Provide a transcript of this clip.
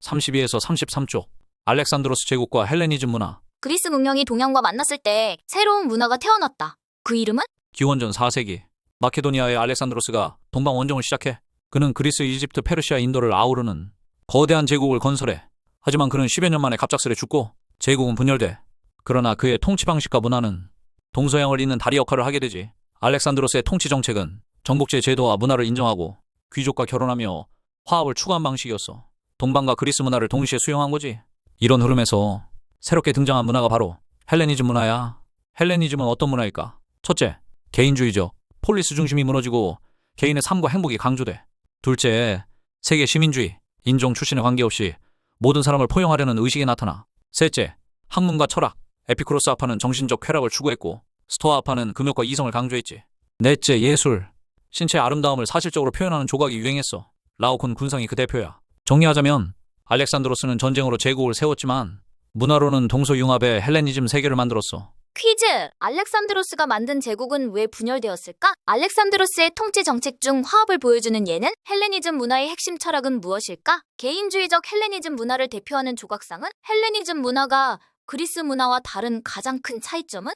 32에서 33쪽. 알렉산드로스 제국과 헬레니즘 문화. 그리스 문명이 동양과 만났을 때 새로운 문화가 태어났다. 그 이름은? 기원전 4세기. 마케도니아의 알렉산드로스가 동방 원정을 시작해. 그는 그리스, 이집트, 페르시아, 인도를 아우르는 거대한 제국을 건설해. 하지만 그는 10여 년 만에 갑작스레 죽고 제국은 분열돼. 그러나 그의 통치 방식과 문화는 동서양을 잇는 다리 역할을 하게 되지. 알렉산드로스의 통치 정책은 정복제 제도와 문화를 인정하고 귀족과 결혼하며 화합을 추구한 방식이었어. 동방과 그리스 문화를 동시에 수용한 거지. 이런 흐름에서 새롭게 등장한 문화가 바로 헬레니즘 문화야. 헬레니즘은 어떤 문화일까? 첫째, 개인주의적, 폴리스 중심이 무너지고 개인의 삶과 행복이 강조돼. 둘째, 세계 시민주의, 인종 출신에 관계없이 모든 사람을 포용하려는 의식이 나타나. 셋째, 학문과 철학, 에피쿠로스 아파는 정신적 쾌락을 추구했고 스토아 아파는 금욕과 이성을 강조했지. 넷째, 예술, 신체의 아름다움을 사실적으로 표현하는 조각이 유행했어. 라오콘 군상이 그 대표야. 정리하자면 알렉산드로스는 전쟁으로 제국을 세웠지만 문화로는 동서융합의 헬레니즘 세계를 만들었어. 퀴즈! 알렉산드로스가 만든 제국은 왜 분열되었을까? 알렉산드로스의 통치 정책 중 화합을 보여주는 예는 헬레니즘 문화의 핵심 철학은 무엇일까? 개인주의적 헬레니즘 문화를 대표하는 조각상은 헬레니즘 문화가 그리스 문화와 다른 가장 큰 차이점은